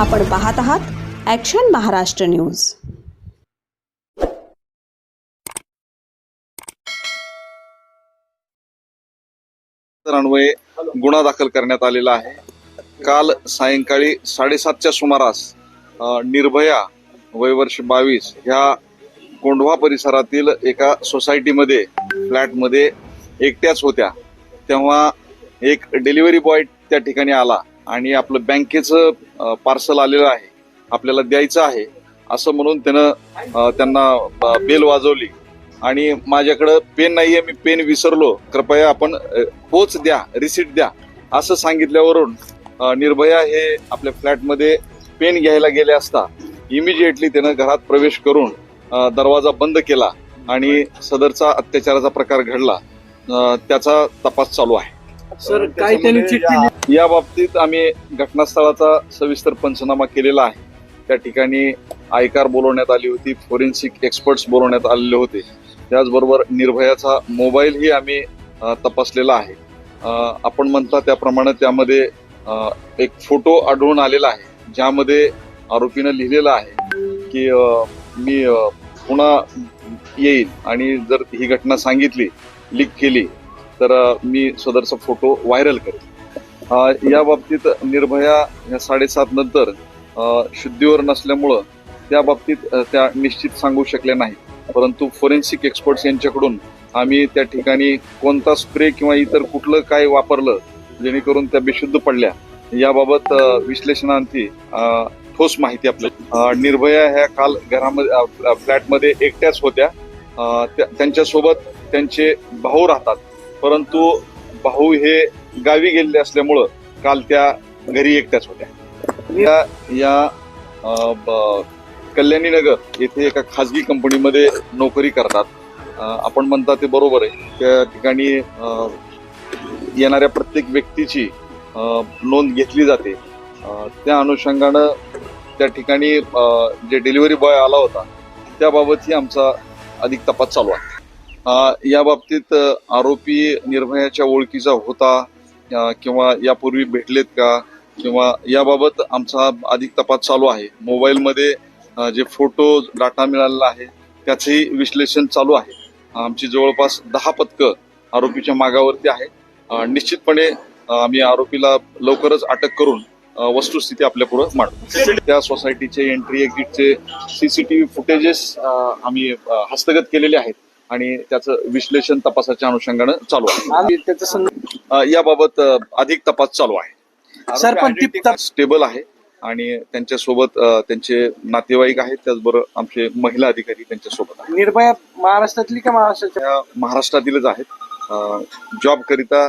आपण पाहत आहात ॲक्शन महाराष्ट्र न्यूज अन्वये गुन्हा दाखल करण्यात आलेला आहे. काल सायंकाळी साडेसातच्या सुमारास निर्भया वयवर्ष बावीस ह्या कोंढवा परिसरातील एका सोसायटीमध्ये फ्लॅटमध्ये एकट्याच होत्या. तेव्हा एक डिलिव्हरी बॉय त्या ठिकाणी आला. आणि आपलं बँकेचं पार्सल आलेलं आहे. आपल्याला द्यायचं आहे. असं म्हणून त्यानं त्यांना बेल वाजवली. आणि माझ्याकडं पेन नाहीये मी पेन विसरलो. कृपया आपण पोच द्या रिसिट द्या असं सांगितल्यावरून निर्भया हे आपल्या फ्लॅटमध्ये पेन घ्यायला गेले असता इमिजिएटली त्यानं घरात प्रवेश करून दरवाजा बंद केला आणि सदरचा अत्याचाराचा प्रकार घडला. त्याचा तपास चालू आहे. सर काय त्यांनी चिठ्ठी या बाबतीत आम्ही घटनास्थळाचा सविस्तर पंचनामा केलेला आहे. त्या ठिकाणी आयकार बोलवण्यात आली होती फोरेन्सिक एक्सपर्ट्स बोलवण्यात आलेले होते. त्याचबरोबर निर्भयाचा मोबाईलही आम्ही अ, तपासलेला आहे. अ, आपण म्हणता त्याप्रमाणे त्यामध्ये अ, एक फोटो आढळून आलेला आहे ज्यामध्ये आरोपीनं लिहिलेलं आहे की अ, मी अ, पुन्हा येईल आणि जर ही घटना सांगितली लीक केली तर मी सदरचा फोटो व्हायरल करेन. या बाबतीत निर्भया ह्या साडेसात नंतर शुद्धीवर नसल्यामुळं त्या बाबतीत त्या निश्चित सांगू शकल्या नाही परंतु फोरेन्सिक एक्सपर्ट्स यांच्याकडून आम्ही त्या ठिकाणी कोणता स्प्रे किंवा इतर कुठलं काय वापरलं जेणेकरून त्या बेशुद्ध पडल्या याबाबत विश्लेषणांती ठोस माहिती आपल्या निर्भया ह्या काल घरामध्ये फ्लॅटमध्ये एकट्याच होत्या. त्या- त्यांच्यासोबत त्यांचे भाऊ राहतात. परंतु भाऊ हे गावी गेलेले असल्यामुळं काल त्या घरी एकट्याच होत्या. या या ब- कल्याणी नगर येथे एका खाजगी कंपनीमध्ये नोकरी करतात. आपण म्हणता ते बरोबर आहे. त्या ठिकाणी येणाऱ्या प्रत्येक व्यक्तीची नोंद घेतली जाते. त्या अनुषंगानं त्या ठिकाणी जे डिलिव्हरी बॉय आला होता त्याबाबतही आमचा अधिक तपास चालू आहे. या बाबतीत आरोपी निर्भयाच्या ओळखीचा होता किंवा यापूर्वी भेटलेत का किंवा याबाबत आमचा अधिक तपास चालू आहे. मोबाईलमध्ये जे फोटो डाटा मिळालेला आहे त्याचंही विश्लेषण चालू आहे. आमची जवळपास दहा पथकं आरोपीच्या मागावरती आहे निश्चितपणे आम्ही आरोपीला लवकरच अटक करून वस्तुस्थिती आपल्या पुढे मांडू. त्या सोसायटीचे एंट्री एक्झिटचे सीसीटीव्ही फुटेजेस आम्ही हस्तगत केलेले आहेत. आणि त्याचं विश्लेषण तपासाच्या अनुषंगानं चालू आहे. त्याचं याबाबत अधिक तपास चालू आहे. सर, पण ती स्टेबल आहे आणि त्यांच्यासोबत अ, त्यांचे नातेवाईक आहेत त्याचबरोबर आमचे महिला अधिकारी त्यांच्यासोबत आहेत. निर्भया महाराष्ट्रातली का महाराष्ट्राच्या? महाराष्ट्रातीलच आहेत. जॉब करिता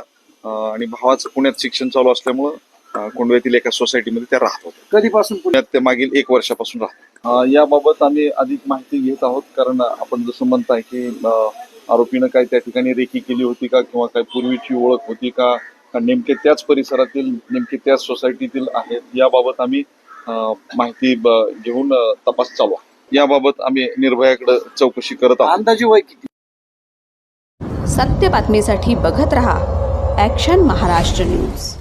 आणि भावाचं पुण्यात शिक्षण चालू असल्यामुळं कोंडव्यातील एका सोसायटीमध्ये त्या राहत होत्या. कधीपासून पुण्यात पुण्यात ते मागील एक वर्षापासून राहतात अ, याबाबत आम्ही अधिक माहिती घेत आहोत कारण आपण जसं म्हणताय की आरोपीनं काय त्या ठिकाणी रेकी केली होती का किंवा काय पूर्वीची ओळख होती का का नेमके त्याच परिसरातील नेमके त्याच सोसायटीतील आहेत याबाबत आम्ही माहिती घेऊन तपास चालू आहे. याबाबत आम्ही निर्भयाकडे चौकशी करत आहोत. अंदाजे वय किती? सत्य बातमीसाठी बघत रहा ॲक्शन महाराष्ट्र न्यूज